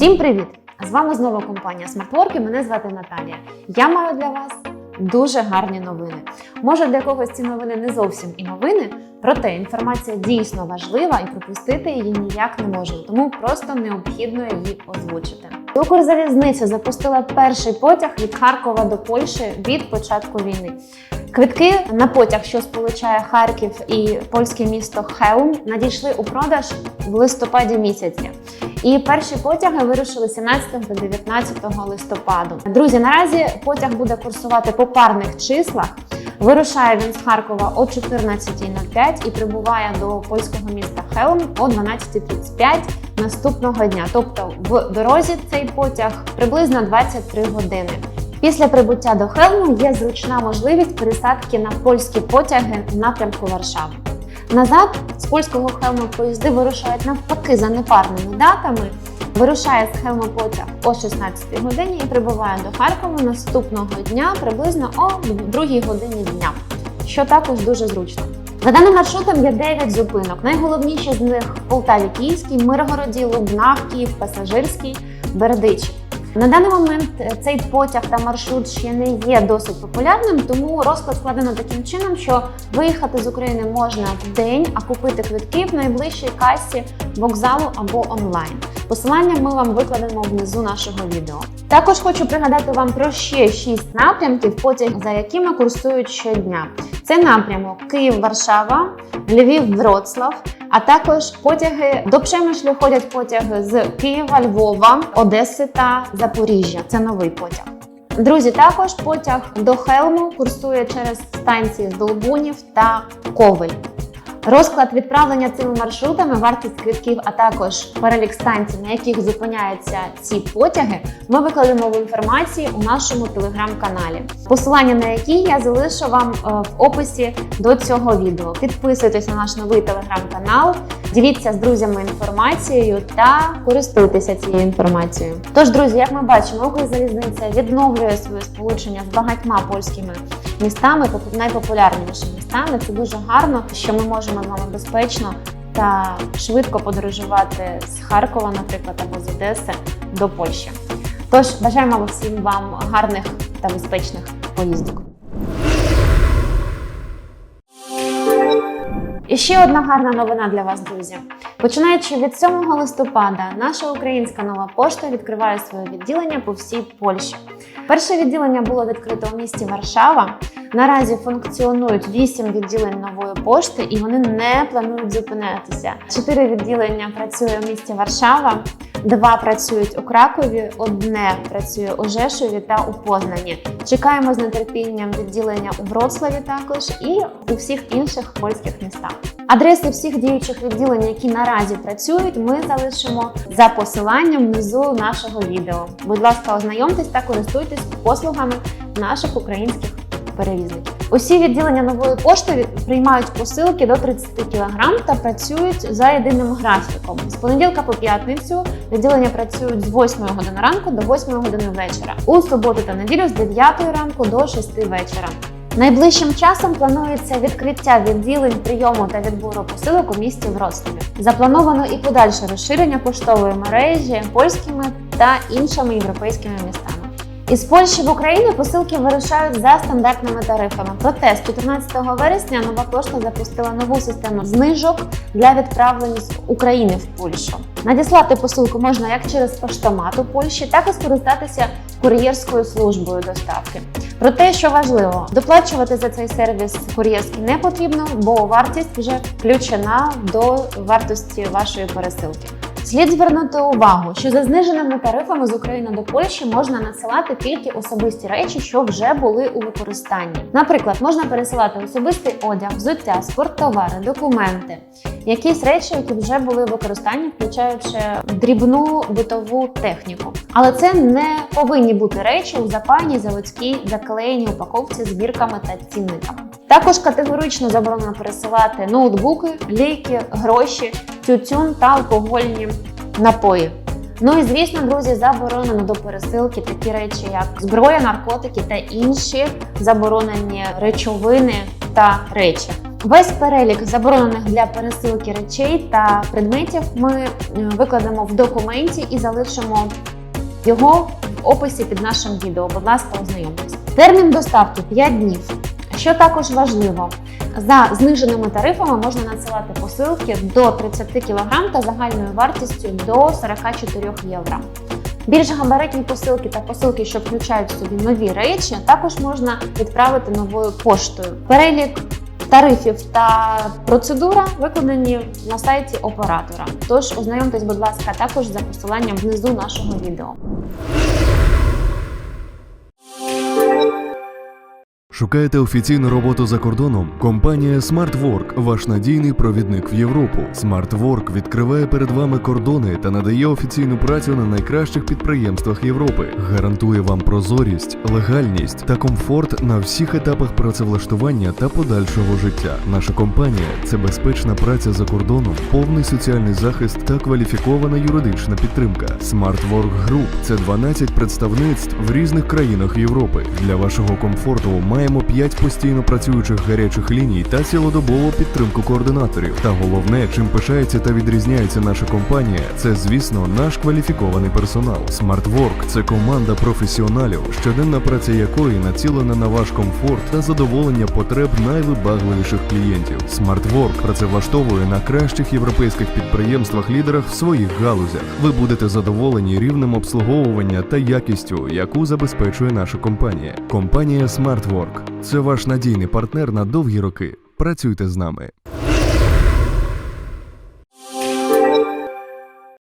Всім привіт! З вами знову компанія і мене звати Наталія. Я маю для вас дуже гарні новини. Може для когось ці новини не зовсім і новини, проте інформація дійсно важлива і пропустити її ніяк не можна, тому просто необхідно її озвучити. Укрзалізниця запустила перший потяг від Харкова до Польщі від початку війни. Квитки на потяг, що сполучає Харків і польське місто Хелм, надійшли у продаж в листопаді місяці. І перші потяги вирушили 17 та 19 листопаду. Друзі, наразі потяг буде курсувати по парних числах. Вирушає він з Харкова о 14.05 і прибуває до польського міста Хелм о 12.35 наступного дня. Тобто в дорозі цей потяг приблизно 23 години. Після прибуття до Хелму є зручна можливість пересадки на польські потяги в напрямку Варшави. Назад з польського Хелму поїзди вирушають навпаки за непарними датами. Вирушає з Хелму потяг о 16 годині і прибуває до Харкова наступного дня приблизно о 2 годині дня, що також дуже зручно. За даним маршрутом є 9 зупинок. Найголовніші з них Полтаві Київський, Миргороді, Лубнах, Київ, Пасажирський, Бердич. На даний момент е, цей потяг та маршрут ще не є досить популярним, тому розклад складено таким чином, що виїхати з України можна в день, а купити квитки в найближчій касі вокзалу або онлайн. Посилання ми вам викладемо внизу нашого відео. Також хочу пригадати вам про ще 6 напрямків, потяг за якими курсують щодня. Це напрямок Київ-Варшава, Львів-Вроцлав, а також потяги до Пшемишлю ходять потяги з Києва, Львова, Одеси та Запоріжжя. Це новий потяг. Друзі, також потяг до Хелму курсує через станції Здолбунів та Ковель. Розклад відправлення цими маршрутами, вартість квитків, а також перелік станцій, на яких зупиняються ці потяги, ми викладемо в інформації у нашому телеграм-каналі. Посилання на який я залишу вам е, в описі до цього відео. Підписуйтесь на наш новий телеграм-канал, діліться з друзями інформацією та користуйтеся цією інформацією. Тож, друзі, як ми бачимо, Укрзалізниця відновлює своє сполучення з багатьма польськими містами, найпопулярнішими містами. Це дуже гарно, що ми можемо з вами безпечно та швидко подорожувати з Харкова, наприклад, або з Одеси до Польщі. Тож бажаємо всім вам гарних та безпечних поїздок. І ще одна гарна новина для вас, друзі. Починаючи від 7 листопада, наша українська нова пошта відкриває своє відділення по всій Польщі. Перше відділення було відкрито у місті Варшава. Наразі функціонують 8 відділень нової пошти, і вони не планують зупинятися. Чотири відділення працює у місті Варшава, два працюють у Кракові, одне працює у Жешові та у Познані. Чекаємо з нетерпінням відділення у Вроцлаві також і у всіх інших польських містах. Адреси всіх діючих відділень, які наразі працюють, ми залишимо за посиланням внизу нашого відео. Будь ласка, ознайомтесь та користуйтесь послугами наших українських перевізників. Усі відділення нової пошти приймають посилки до 30 кг та працюють за єдиним графіком. З понеділка по п'ятницю відділення працюють з 8 години ранку до 8 години вечора. У суботу та неділю з 9 ранку до 6 вечора. Найближчим часом планується відкриття відділень прийому та відбору посилок у місті Вроцлаві. Заплановано і подальше розширення поштової мережі польськими та іншими європейськими містами. Із Польщі в Україну посилки вирушають за стандартними тарифами. Проте з 14 вересня нова пошта запустила нову систему знижок для відправлень з України в Польщу. Надіслати посилку можна як через поштомат у Польщі, так і скористатися кур'єрською службою доставки. Проте, що важливо, доплачувати за цей сервіс кур'єрський не потрібно, бо вартість вже включена до вартості вашої пересилки. Слід звернути увагу, що за зниженими тарифами з України до Польщі можна надсилати тільки особисті речі, що вже були у використанні. Наприклад, можна пересилати особистий одяг, взуття, спорттовари, документи, якісь речі, які вже були в використанні, включаючи дрібну битову техніку. Але це не повинні бути речі у запаяній заводській заклеєній упаковці з бірками та цінниками. Також категорично заборонено пересилати ноутбуки, ліки, гроші, тютюн та алкогольні напої. Ну і звісно, друзі, заборонено до пересилки такі речі, як зброя, наркотики та інші заборонені речовини та речі. Весь перелік заборонених для пересилки речей та предметів ми е, викладемо в документі і залишимо його в описі під нашим відео. Будь ласка, ознайомтесь. Термін доставки 5 днів. Що також важливо, за зниженими тарифами можна надсилати посилки до 30 кг та загальною вартістю до 44 євро. Більш габаритні посилки та посилки, що включають в собі нові речі, також можна відправити новою поштою. Перелік тарифів та процедура викладені на сайті оператора. Тож ознайомтесь, будь ласка, також за посиланням внизу нашого відео. Шукаєте офіційну роботу за кордоном? Компанія SmartWork – ваш надійний провідник в Європу. SmartWork відкриває перед вами кордони та надає офіційну працю на найкращих підприємствах Європи. Гарантує вам прозорість, легальність та комфорт на всіх етапах працевлаштування та подальшого життя. Наша компанія це безпечна праця за кордоном, повний соціальний захист та кваліфікована юридична підтримка. SmartWork Group – це 12 представництв в різних країнах Європи. Для вашого комфорту маємо 5 постійно працюючих гарячих ліній та цілодобову підтримку координаторів. Та головне, чим пишається та відрізняється наша компанія, це звісно наш кваліфікований персонал. SmartWork – це команда професіоналів, щоденна праця якої націлена на ваш комфорт та задоволення потреб найвибагливіших клієнтів. SmartWork працевлаштовує на кращих європейських підприємствах-лідерах в своїх галузях. Ви будете задоволені рівнем обслуговування та якістю, яку забезпечує наша компанія. Компанія SmartWork – це ваш надійний партнер на довгі роки. Працюйте з нами.